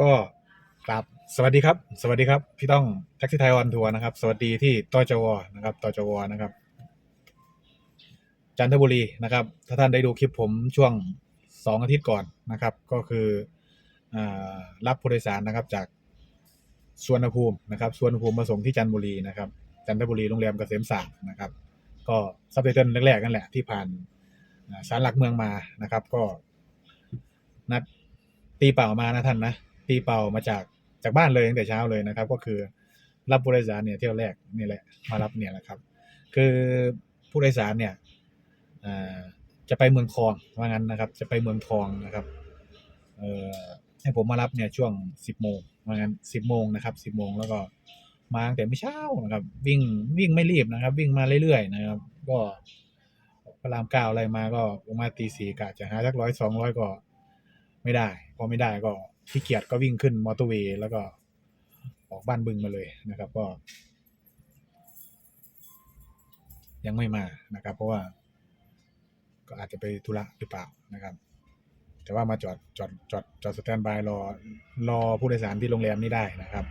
ก็กราบสวัสดีครับ สวัสดีครับ พี่ต้องแท็กซี่ไทยออนทัวร์นะครับ สวัสดีที่ตจวนะครับตจวนะครับ จันทบุรีนะครับ ถ้าท่านได้ดูคลิปผมช่วงสองอาทิตย์ก่อนนะครับ ก็คืออรับผู้โดยสารนะครับจากสวนภูมินะครับสวนภูมิมาส่งที่จันทบุรีนะครับ จันทบุรีโรงแรมเกษมศาสตร์นะครับ ก็ซับไตเติลแรกๆนั่นแหละที่ผ่านอ่าศาลหลักเมืองมานะครับ ก็นัดตีเป่ามานะท่านนะ ตีเป่ามาจากจากบ้านเลยตั้งแต่เช้าเลยนะครับ ก็คือรับผู้โดยสารเนี่ยเที่ยวแรกนี่แหละมารับเนี่ยแหละครับ คือผู้โดยสารเนี่ยอ่าจะไปเมืองทองว่างั้นนะครับ จะไปเมืองทองนะครับเอ่อให้ผมมารับเนี่ยช่วงสิบโมงว่างั้นสิบโมงนะครับสิบโมงแล้วก็มาตั้งแต่ไม่เช้านะครับ วิ่งวิ่งไม่รีบนะครับ วิ่งมาเรื่อยๆนะครับ ก็พระรามเก้าอะไรมาก็ลงมาตีสี่กะจะหาสักร้อยสองร้อยก็ไม่ได้ พอไม่ได้ก็ ขี้เกียจก็วิ่งขึ้นมอเตอร์เวย์แล้วก็ออกบ้านบึงมาเลยนะครับ ก็ ยังไม่มานะครับ เพราะว่า ก็อาจจะไปธุระหรือเปล่านะครับ แต่ว่ามาจอดจอดจอดจอดสแตนบายรอรอผู้โดยสารที่โรงแรมนี้ได้นะครับ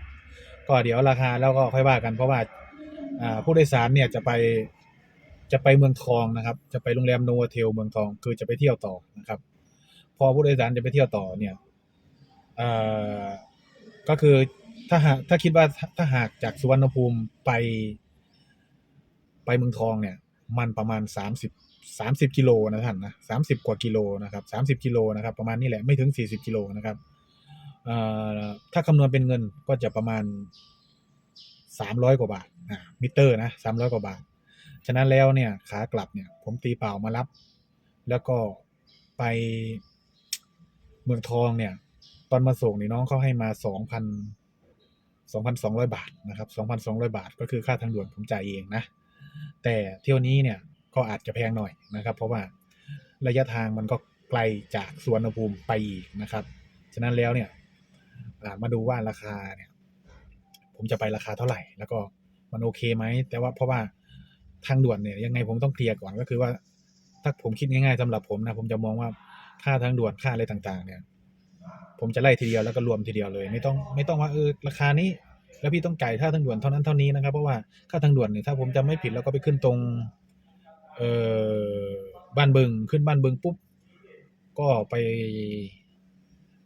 ก็เดี๋ยวราคาแล้วก็ค่อยว่ากันเพราะว่าผู้โดยสารเนี่ยจะไปจะไปเมืองทองนะครับ จะไปโรงแรมโนวเทลเมืองทองคือจะไปเที่ยวต่อนะครับ พอผู้โดยสารจะไปเที่ยวต่อเนี่ย เอ่อก็คือถ้าหากถ้าคิดว่าถ้าหากจากสุวรรณภูมิไป ไปเมืองทองเนี่ย มันประมาณสามสิบสามสิบกิโลนะท่านนะสามสิบกว่ากิโลนะครับสามสิบกิโลนะครับ ประมาณนี้แหละไม่ถึงสี่สิบกิโลนะครับเอ่อถ้าคำนวณเป็นเงินก็จะประมาณสามร้อยกว่าบาทอ่ามิเตอร์นะสามร้อยกว่าบาท ฉะนั้นแล้วเนี่ยขากลับเนี่ย ผมตีเปล่ามารับ แล้วก็ไปเมืองทองเนี่ย ตอนมาส่งนี่น้องเขาให้มาสองพันสองพันสองร้อยบาทนะครับสองพันสองร้อยบาท ก็คือค่าทางด่วนผมจ่ายเองนะ แต่เที่ยวนี้เนี่ยก็อาจจะแพงหน่อยนะครับ เพราะว่าระยะทางมันก็ไกลจากสวนภูมิไปอีกนะครับ ฉะนั้นแล้วเนี่ยมาดูว่าราคาเนี่ย ผมจะไปราคาเท่าไหร่ แล้วก็มันโอเคไหม แต่ว่าเพราะว่าทางด่วนเนี่ยยังไงผมต้องเคลียร์ก่อนก็คือว่า ถ้าผมคิดง่ายๆสำหรับผมนะผมจะมองว่าค่าทางด่วนค่าอะไรต่างๆ เนี่ย ผมจะไล่ทีเดียวแล้วก็รวมทีเดียวเลย ไม่ต้องไม่ต้องว่าเออราคานี้ แล้วพี่ต้องจ่ายค่าทางด่วนเท่านั้นเท่านี้นะครับเพราะว่าค่าทางด่วนเนี่ยถ้าผมจำไม่ผิดแล้วก็ไปขึ้นตรงเอ่อบ้านบึงขึ้นบ้านบึงปุ๊บก็ไป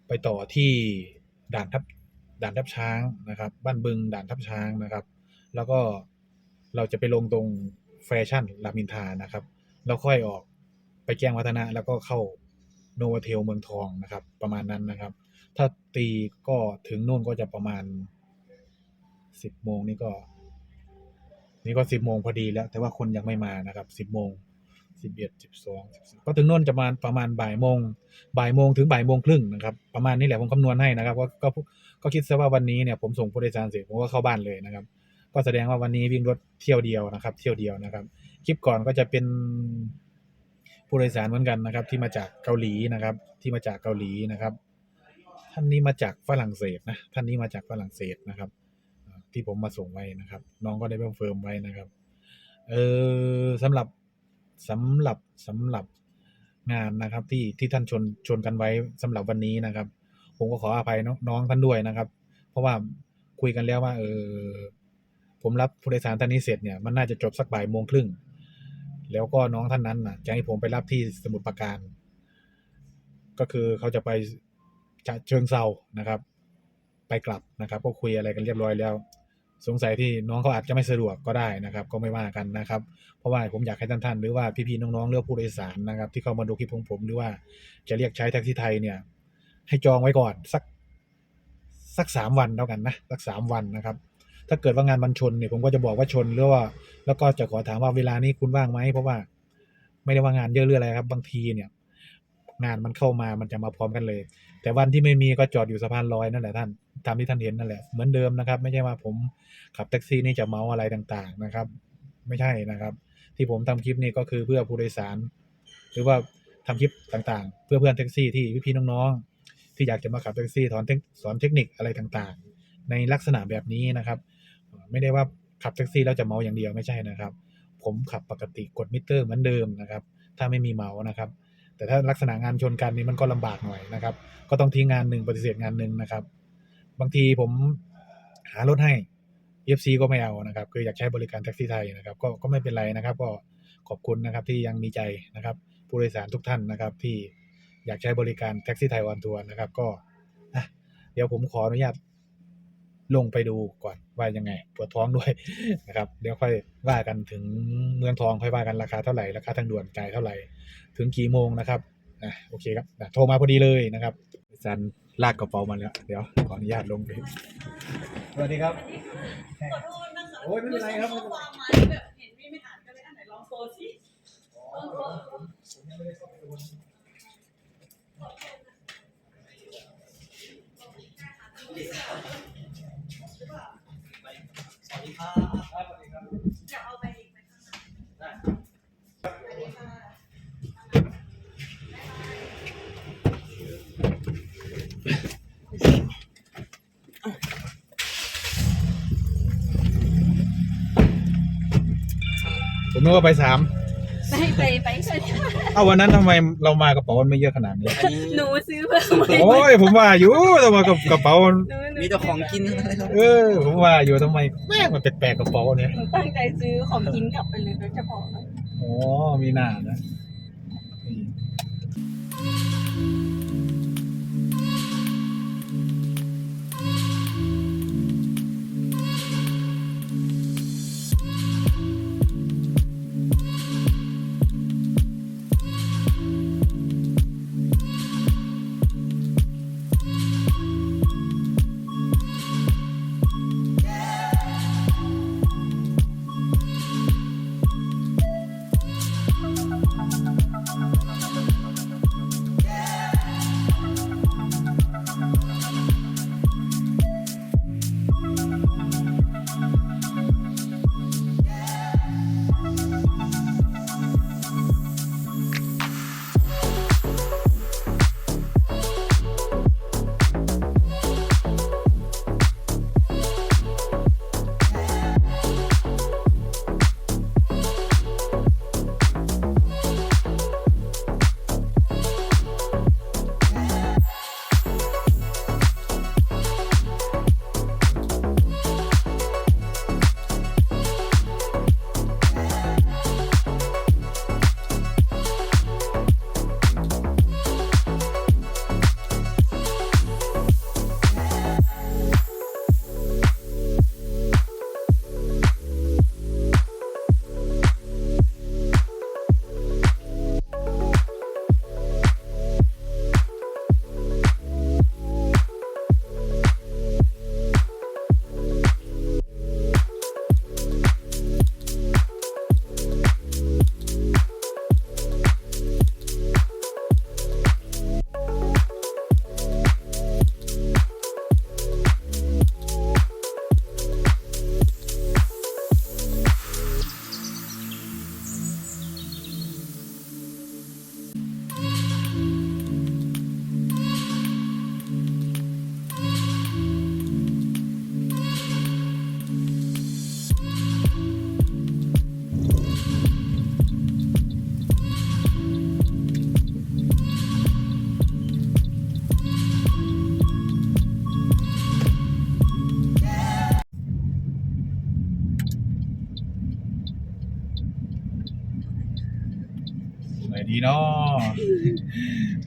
ไปต่อที่ด่านทับด่านทับช้างนะครับ บ้านบึงด่านทับช้างนะครับ แล้วก็เราจะไปลงตรงแฟชั่นรามินทานะครับ แล้วค่อยออกไปแจ้งวัฒนะแล้วก็เข้าโนวาเทลเมืองทองนะครับ ประมาณนั้นนะครับ ถ้าตีก็ถึงนู่นก็จะประมาณสิบโมงนี่ก็ นี่ก็สิบโมงพอดีแล้ว แต่ว่าคนยังไม่มานะครับสิบโมงสิบเอ็ดสิบสองก็ถึงนู่นจะประมาณประมาณบ่ายโมงบ่ายโมงถึงบ่ายโมงครึ่งนะครับ ประมาณนี้แหละผมคำนวณให้นะครับ ก็ก็ก็คิดซะว่าวันนี้เนี่ยผมส่งผู้โดยสารเสร็จผมก็เข้าบ้านเลยนะครับ ก็แสดงว่าวันนี้วิ่งรถเที่ยวเดียวนะครับ เที่ยวเดียวนะครับ คลิปก่อนก็จะเป็นผู้โดยสารเหมือนกันนะครับ ที่มาจากเกาหลีนะครับ ที่มาจากเกาหลีนะครับ ท่านนี้มาจากฝรั่งเศสนะท่านนี้มาจากฝรั่งเศสนะครับ ที่ผมมาส่งไว้นะครับ น้องก็ได้เพิ่มเฟิร์มไว้นะครับเออสำหรับสำหรับสำหรับงานนะครับ ที่ที่ท่านชวนชวนกันไว้สำหรับวันนี้นะครับ ผมก็ขออภัยน้องน้องท่านด้วยนะครับ เพราะว่าคุยกันแล้วว่า เออผมรับผู้โดยสารท่านนี้เสร็จเนี่ยมันน่าจะจบสักบ่ายโมงครึ่งแล้วก็น้องท่านนั้นน่ะจะให้ผมไปรับที่สมุทรปราการ ก็คือเขาจะไป จะเชิงเซานะครับ ไปกลับนะครับก็คุยอะไรกันเรียบร้อยแล้ว สงสัยที่น้องเขาอาจจะไม่สะดวกก็ได้นะครับ ก็ไม่ว่ากันนะครับ เพราะว่าผมอยากให้ท่านท่านๆหรือว่าพี่ๆน้องๆเลือกผู้โดยสารนะครับ ที่เข้ามาดูคลิปของผมหรือว่าจะเรียกใช้แท็กซี่ไทยเนี่ย ให้จองไว้ก่อนสักสักสามวันแล้วกันนะสักสามวันนะครับ ถ้าเกิดว่างานมันชนเนี่ยผมก็จะบอกว่าชนหรือว่า แล้วก็จะขอถามว่าเวลานี้คุณว่างไหมเพราะว่า ไม่ได้ว่างานเยอะหรืออะไรครับ บางทีเนี่ย งานมันเข้ามามันจะมาพร้อมกันเลย แต่วันที่ไม่มีก็จอดอยู่สะพานลอยนั่นแหละท่านตามที่ท่านเห็นนั่นแหละเหมือนเดิมนะครับ ไม่ใช่ว่าผมขับแท็กซี่นี่จะเมาอะไรต่างๆนะครับ ไม่ใช่นะครับ ที่ผมทำคลิปนี้ก็คือเพื่อผู้โดยสาร หรือว่าทำคลิปต่างๆ เพื่อเพื่อนแท็กซี่ที่พี่ๆน้องๆ ที่อยากจะมาขับแท็กซี่สอนเทคสอนเทคนิคอะไรต่างๆ ในลักษณะแบบนี้นะครับ ไม่ได้ว่าขับแท็กซี่แล้วจะเมาอย่างเดียวไม่ใช่นะครับ ผมขับปกติกดมิเตอร์เหมือนเดิมนะครับ ถ้าไม่มีเมานะครับ แต่ถ้าลักษณะงานชนกันนี่มันก็ลำบากหน่อยนะครับ ก็ต้องทิ้งงานหนึ่งปฏิเสธงานหนึ่งนะครับ บางทีผมหารถให้ FC ก็ไม่เอานะครับ คืออยากใช้บริการแท็กซี่ไทยนะครับ ก็ก็ไม่เป็นไรนะครับ ก็ขอบคุณนะครับที่ยังมีใจนะครับ ผู้โดยสารทุกท่านนะครับ ที่อยากใช้บริการแท็กซี่ไทยวันทัวร์นะครับ ก็เดี๋ยวผมขออนุญาต ลงไปดูก่อนว่ายังไงปวดท้องด้วยนะครับเดี๋ยวค่อยว่ากันถึงเมืองทองค่อยว่ากันราคาเท่าไหร่ราคาทางด่วนจ่ายเท่าไหร่ ถึงกี่โมงนะครับอะโอเคครับอะโทรมาพอดีเลยนะครับซันลากกระเป๋ามาแล้ว เดี๋ยวขออนุญาตลงไปสวัสดีครับขอโทษนะคะโอ้ยไม่เป็นไรครับข้อความมาแบบเห็นไม่ไม่อ่านก็เลยอันไหนลองโซสิลองโซ สวัสดีครับอยากเอาไปอีกไหมคะได้สวัสดีค่ะผมนึกว่าไปสามไปไปไปเฉยเอ้าวันนั้นทำไมเรามากระเป๋ามันไม่เยอะขนาดนี้อันนี้หนูซื้อเพิ่มไปโอ้ยผมว่าอยู่ทำไมกับกระเป๋ามันหนูหนู มีแต่ของกินทั้งนั้นเลยครับเออผมว่าอยู่ทำไมแม่งมันแปลกๆกระเป๋าเนี่ยหนูตั้งใจซื้อของกินกลับไปเลยโดยเฉพาะอ๋อมีหน้านะนี่ไหน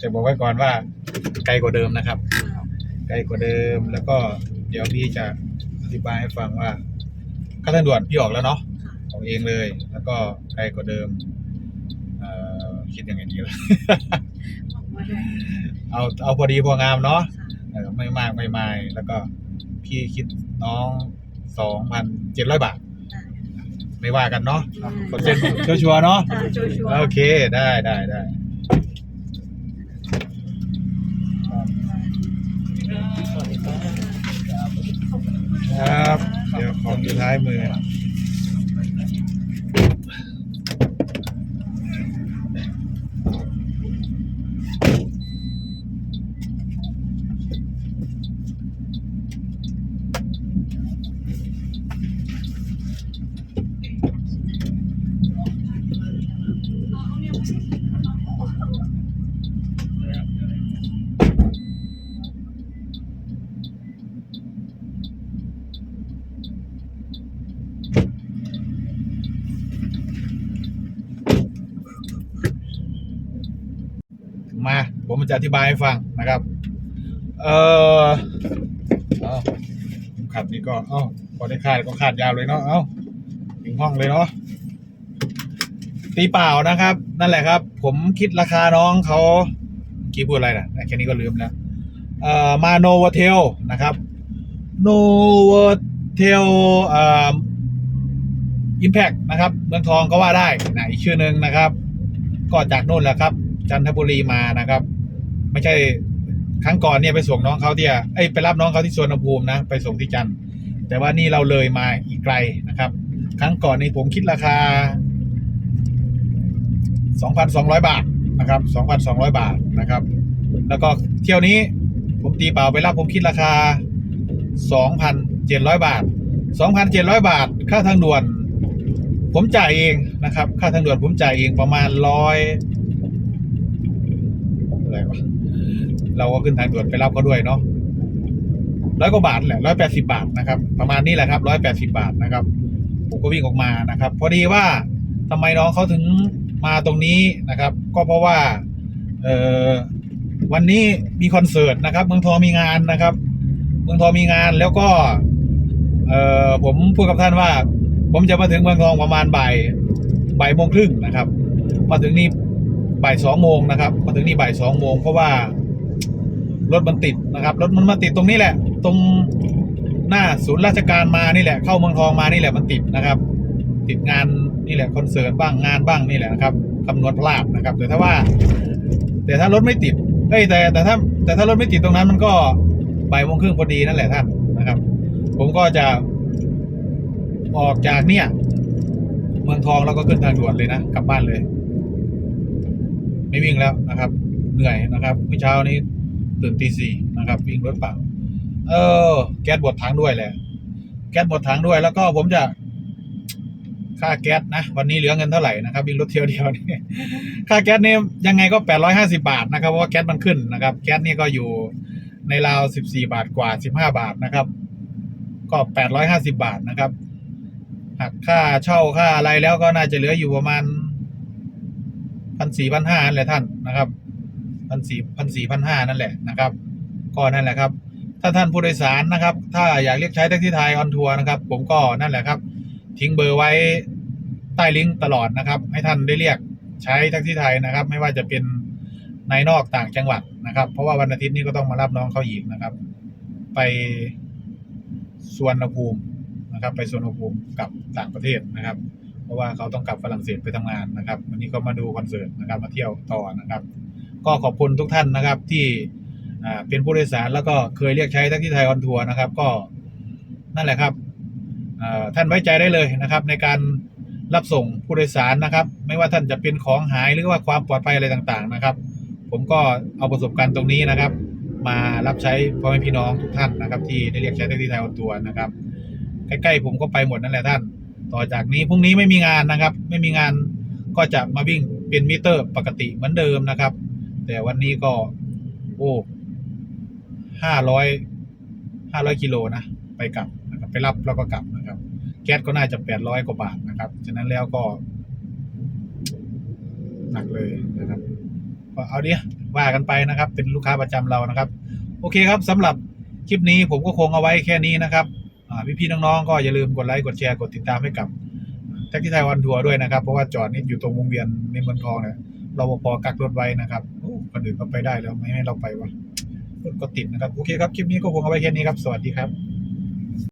จะบอกไว้ก่อนว่าไกลกว่าเดิมนะครับ ไกลกว่าเดิมแล้วก็เดี๋ยวพี่จะอธิบายให้ฟังว่าค่าทางด่วนพี่ออกแล้วเนาะออกเองเลย แล้วก็ไกลกว่าเดิมเอ่อคิดยังไงดีล่ะเอาเอาพอดีพองามเนาะเออไม่มากไม่ไม่แล้วก็พี่คิดน้องสองพันเจ็ดร้อยบาท ไม่ว่ากันเนาะเปอร์เซ็นต์ชัวร์ๆเนาะค่ะชัวร์โอเคได้ได้ได้ ครับ เดี๋ยวของอยู่ท้ายมือ จะอธิบายให้ฟังนะครับ เออขัดนี่ก็เอ้าพอได้คาดก็คาดยาวเลยเนาะเอ้าถึงห้องเลยเนาะตีเปล่านะครับ นั่นแหละครับ ผมคิดราคาน้องเขากี้พูดอะไรนะแค่นี้ก็ลืมแล้วเอ่อมาโนวเทลนะครับโนวเทลเอ่ออิมแพกนะครับเมืองทองก็ว่าได้นะอีกชื่อหนึ่งนะครับ ก็จากนู่นแหละครับ จันทบุรีมานะครับ ไม่ใช่ครั้งก่อนเนี่ยไปส่งน้องเขาที่อ้ไปรับน้องเขาที่สวนภูมินะ ไปส่งที่จันทร์แต่ว่านี่เราเลยมาอีกไกลนะครับ ครั้งก่อนนี่ผมคิดราคา 2,200 บาทนะครับ 2,200 บาทนะครับ แล้วก็เที่ยวนี้ผมตีเปล่าไปรับผมคิดราคา 2,700 บาท 2,700 บาท ค่าทางด่วน ผมจ่ายเองนะครับ ค่าทางด่วนผมจ่ายเองประมาณร้อยอะไรวะ เราก็ขึ้นทางด่วนไปรับเขาด้วยเนาะร้อยกว่าบาทแหละร้อยแปดสิบาทนะครับ ประมาณนี้แหละครับร้อยแปดสิบาทนะครับ ผมก็วิ่งออกมานะครับ พอดีว่าทำไมน้องเขาถึงมาตรงนี้นะครับ ก็เพราะว่าเออวันนี้มีคอนเสิร์ตนะครับ เมืองทองมีงานนะครับ เมืองทองมีงานแล้วก็เออผมพูดกับท่านว่า ผมจะมาถึงเมืองทองประมาณบ่ายบ่ายโมงครึ่งนะครับ มาถึงนี่บ่ายสองโมงนะครับ มาถึงนี่บ่ายสองโมงเพราะว่า รถมันติดนะครับรถมันมาติดตรงนี้แหละ ตรงหน้าศูนย์ราชการมานี่แหละ เข้าเมืองทองมานี่แหละมันติดนะครับ ติดงานนี่แหละคอนเสิร์ตบ้างงานบ้างนี่แหละนะครับคำนวณพลาดนะครับ แต่ถ้าว่า แต่ถ้ารถไม่ติดเอ้ยแต่แต่ถ้าแต่ถ้ารถไม่ติดตรงนั้นมันก็บ่ายโมงครึ่งพอดีนั่นแหละท่านนะครับ ผมก็จะออกจากเนี่ย เมืองทองแล้วก็ขึ้นทางด่วนเลยนะกลับบ้านเลย ไม่วิ่งแล้วนะครับ เหนื่อยนะครับเมื่อเช้านี้ ตื่นตีสี่นะครับ วิ่งรถเปล่า เออ แก๊สบดถังด้วยแหละแก๊สบดถังด้วยแล้วก็ผมจะค่าแก๊สนะ วันนี้เหลือเงินเท่าไหร่นะครับวิ่งรถเที่ยวเดียวนี่ค่าแก๊สเนี่ยยังไงก็แปดร้อยห้าสิบาทนะครับเพราะว่าแก๊สมันขึ้นนะครับ แก๊สนี่ก็อยู่ในราวสิบสี่บาทกว่าสิบห้าบาทนะครับ ก็แปดร้อยห้าสิบาทนะครับหักค่าเช่าค่าอะไรแล้วก็น่าจะเหลืออยู่ประมาณพันสี่พันห้าแหละท่านนะครับ พันสี่พันสี่พันห้านั่นแหละนะครับ ก็นั่นแหละครับ ถ้าท่านผู้โดยสารนะครับ ถ้าอยากเรียกใช้แท็กซี่ไทยออนทัวร์นะครับ ผมก็นั่นแหละครับ ทิ้งเบอร์ไว้ใต้ลิงก์ตลอดนะครับ ให้ท่านได้เรียกใช้แท็กซี่ไทยนะครับ ไม่ว่าจะเป็นในนอกต่างจังหวัดนะครับ เพราะว่าวันอาทิตย์นี้ก็ต้องมารับน้องเขาอีกนะครับ ไปสวนภูมินะครับ ไปสวนภูมิกับต่างประเทศนะครับ เพราะว่าเขาต้องกลับฝรั่งเศสไปทำงานนะครับ วันนี้ก็มาดูคอนเสิร์ตนะครับ มาเที่ยวต่อนะครับ ก็ขอบคุณทุกท่านนะครับ ที่เป็นผู้โดยสารแล้วก็เคยเรียกใช้แท็กซี่ไทยออนทัวร์นะครับ ก็นั่นแหละครับท่านไว้ใจได้เลยนะครับ ในการรับส่งผู้โดยสารนะครับ ไม่ว่าท่านจะเป็นของหายหรือว่าความปลอดภัยอะไรต่างๆนะครับ ผมก็เอาประสบการณ์ตรงนี้นะครับ มารับใช้พ่อแม่พี่น้องทุกท่านนะครับ ที่ได้เรียกใช้แท็กซี่ไทยออนทัวร์นะครับใกล้ๆผมก็ไปหมดนั่นแหละท่าน ต่อจากนี้พรุ่งนี้ไม่มีงานนะครับ ไม่มีงานก็จะมาวิ่งเป็นมิเตอร์ปกติเหมือนเดิมนะครับ แต่วันนี้ก็ โอ้ห้าร้อยห้าร้อยกิโลนะไปกลับนะครับไปรับแล้วก็กลับนะครับ แก๊สก็น่าจะแปดร้อยกว่าบาทนะครับฉะนั้นแล้วก็ หนักเลยนะครับก็เอาเดียว่ากันไปนะครับ เป็นลูกค้าประจำเรานะครับ โอเคครับสำหรับคลิปนี้ผมก็คงเอาไว้แค่นี้นะครับอ่พี่ๆน้องๆก็อย่าลืมกดไลค์กดแชร์กดติดตามให้กับแท็กซี่ไทยวันทัวร์ด้วยนะครับ เพราะว่าจอดนี่อยู่ตรงวงเวียนในเมืองทองเนี่ยรปภกักรถไว้นะครับ คนอื่นก็ไปได้แล้วไม่ให้เราไปวะรถก็ติดนะครับ โอเคครับ คลิปนี้ก็คงเอาไว้แค่นี้ครับ สวัสดีครับ